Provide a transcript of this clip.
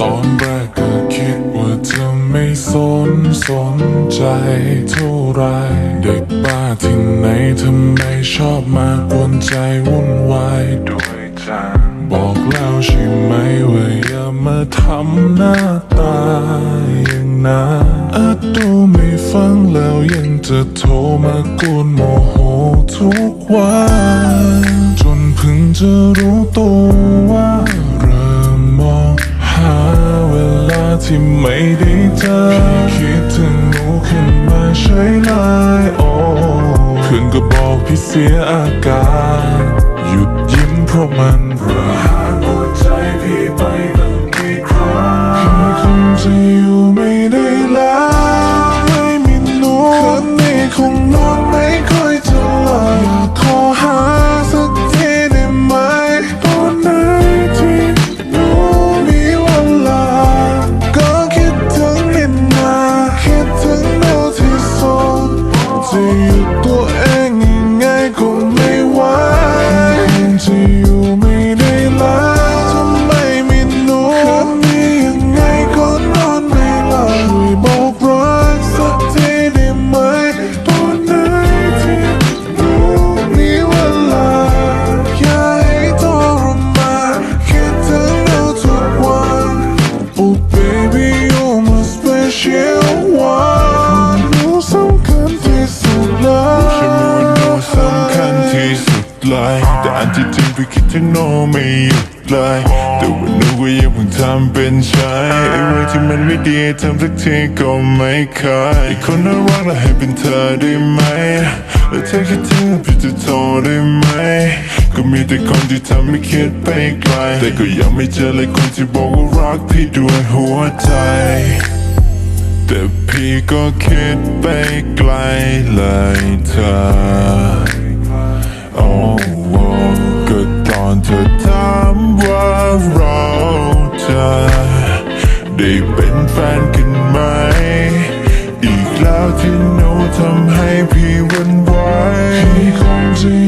ตอนแรกก็คิดว่าจะไม่สนสนใจเท่าไร เด็กบ้าที่ไหนทำไมชอบมากวนใจวุ่นวายด้วยจังบอกแล้วใช่ไหมว่าอย่ามาทำหน้าตาอย่างนั้นอาจดูไม่ ฟังแล้วยังจะโทรมากวนโมโหทุกวันจนเพิ่งจะรู้ตัวว่าเริ่มมองหาเวลาที่ไม่ได้เจอพี่คิดถึงหนูขึ้นมาใช่เลยโอ้เพื่อนก็บอกพี่เสียอาการหยุดยิ้มเพราะมันระหาหัวใจพี่ไปตั้งกี่ครั้งพี่คงจะอยู่ไม่ แต่อันที่จริงพี่คิดถึงโน้ไม่หยุดเลยแต่ว่านูก็ยังเพิ่งทำเป็นใช้ไอ้เรื่องที่มันไม่ดีทำสักทีก็ไม่เคยอีกคนน่ารักและให้เป็นเธอได้ไหมแล้วเธอคิดถึงพี่จะโทรได้ไหมก็มีแต่คนที่ทำให้คิดไปไกลแต่ก็ยังไม่เจอเลยคนที่บอกว่ารักพี่ด้วยหัวใจแต่พี่ก็คิดไปไกลเลยเธอ ป็นแฟนกันไหม อีกแล้วที่โนูทำให้พี่วันไหวพี่คงจะ